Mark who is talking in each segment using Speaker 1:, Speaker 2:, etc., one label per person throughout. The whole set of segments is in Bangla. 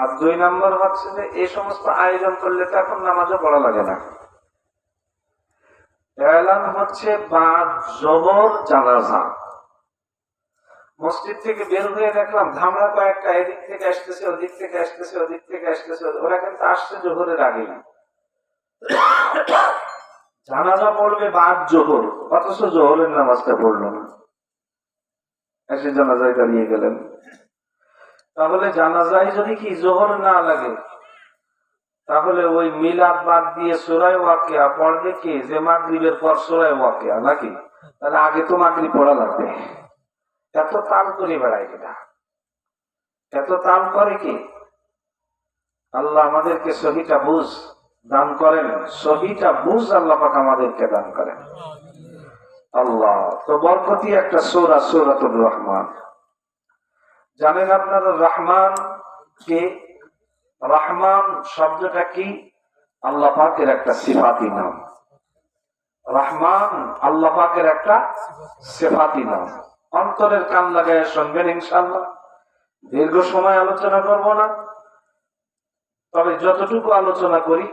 Speaker 1: আর দুই নম্বর হচ্ছে যে এই সমস্ত আয়োজন করলে তো এখন নামাজও পড়া লাগে না। এলান হচ্ছে বাদ, জবর, জানাজা। মসজিদ থেকে বের হয়ে দেখলাম ধামরা কয়েকটা, এদিক থেকে আসতেছে, ওদিক থেকে আসতেছে, ওদিক থেকে আসতেছে, ওরা কিন্তু আসছে জোহরের আগে জানাজা পড়বে বাদ, জোহর, অথচ জোহরের নামাজটা পড়ল না। এসে জানাজায় দাঁড়িয়ে গেলেন। তাহলে জানাজায় যদি কি জোহর না লাগে, তাহলে ওই মিলাদ বাদ দিয়ে সোরাই ওয়াকিয়া পড়বে কি যে মাগরিবের পর সোরাই ওয়াকিয়া নাকি? তাহলে আগে তো মাগরিব পড়া লাগবে। এত তাল করে বেড়ায় কিনা এত তাল করে কি? আল্লাহ আমাদেরকে সহিটা বুঝ দান করেন। সহিটা বুঝ আল্লাহ আমাদেরকে দান করেন। আল্লাহ, তো বরকতি একটা সোরা সোরাতুর রহমান। জানেন আপনারা রহমান কে? রহমান শব্দটা কি? আল্লাহ পাকের একটা সিফাতি নাম। রহমান আল্লাহ পাকের একটা সিফাতি নাম। অন্তরের কান লাগায় শুনবেন ইনশাল্লাহ দীর্ঘ সময় আলোচনা করব না। তবে যতটুকু আলোচনা করি,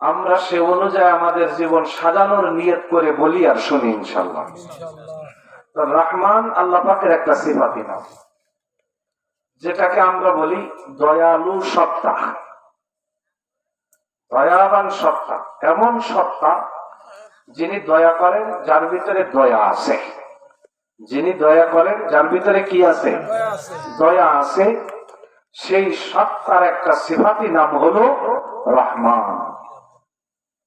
Speaker 1: আমরা সে অনুযায়ী আমাদের জীবন সাজানোর নিয়ত করে বলি আর শুনি ইনশাল্লাহ রহমান আল্লাহ পাকের একটা সিফাতি নাম। যেটাকে আমরা বলি দয়ালু সত্তা। দয়াবান সত্তা। এমন সত্তা যিনি দয়া করেন, যার ভিতরে দয়া আছে। যিনি দয়া করেন, যার ভিতরে কি আছে? দয়া আছে। সেই সত্তার একটা সিফাতি নাম হলো রহমান।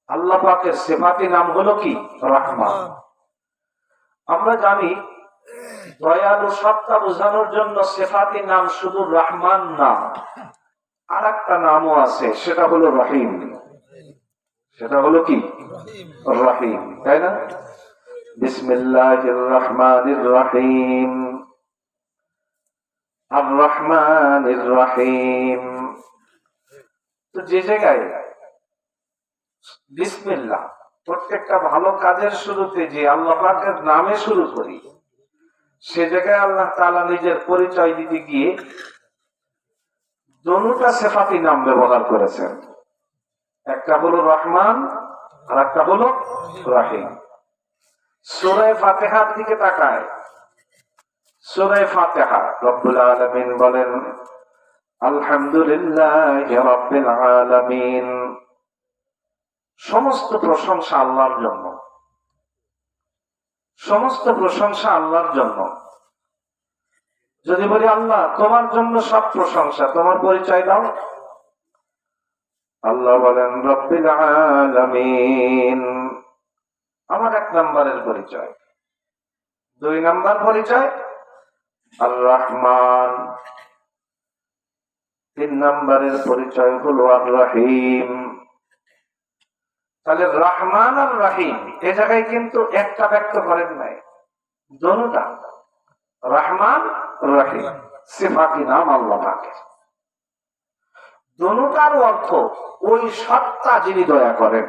Speaker 1: আল্লাহ পাকের সিফাতি নাম হলো কি? রহমান। আমরা জানি দয়ালু সত্তা বোঝানোর জন্য সেফাতি নাম শুধু রহমান না আর একটা নামও আছে, সেটা হলো রহিম। সেটা হলো কি? রহিম, তাই না? বিসমিল্লাহ, প্রত্যেকটা ভালো কাজের শুরুতে যে আল্লাহ পাকের নামে শুরু করি সে জায়গায় আল্লাহ তালা নিজের পরিচয় দিতে গিয়ে দনুটা সেফাতি নাম ব্যবহার করেছেন। একটা হলো রহমান, আর একটা হলো রাহিম। সুরায় ফাতেহার দিকে তাকায়। সুরায় ফাতেহা, রব্বুল আলমিন বলেন, আলহামদুলিল্লাহ রব্বিল আলামিন। সমস্ত প্রশংসা আল্লাহর জন্য। সমস্ত প্রশংসা আল্লাহর জন্য। যদি বলি, আল্লাহ, তোমার জন্য সব প্রশংসা, তোমার পরিচয় দাও। আল্লাহ বলেন আমার এক নম্বরের পরিচয়। দুই নম্বর পরিচয় আর রহমান তিন নম্বরের পরিচয় হলো আর রহিম তাহলে রহমান আর রাহিম, এ জায়গায় কিন্তু একটা ব্যক্ত করেন নাই। দনুটা। রহমান, রাহিম। সিফাতি নাম আল্লাহ দনুটার অর্থ, ওই সত্তা যিনি দয়া করেন,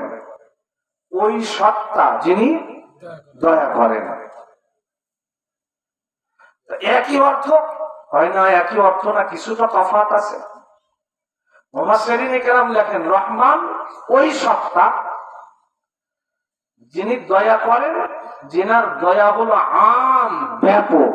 Speaker 1: ওই সত্তা যিনি দয়া করেন। একই অর্থ, হয় না একই অর্থ না কিছুটা তফাত আছে? মোহাম্মদ সেরিন কেরাম লেখেন, রহমান ওই সত্তা যিনি দয়া করেন যেনার দয়া হলো আম ব্যাপক।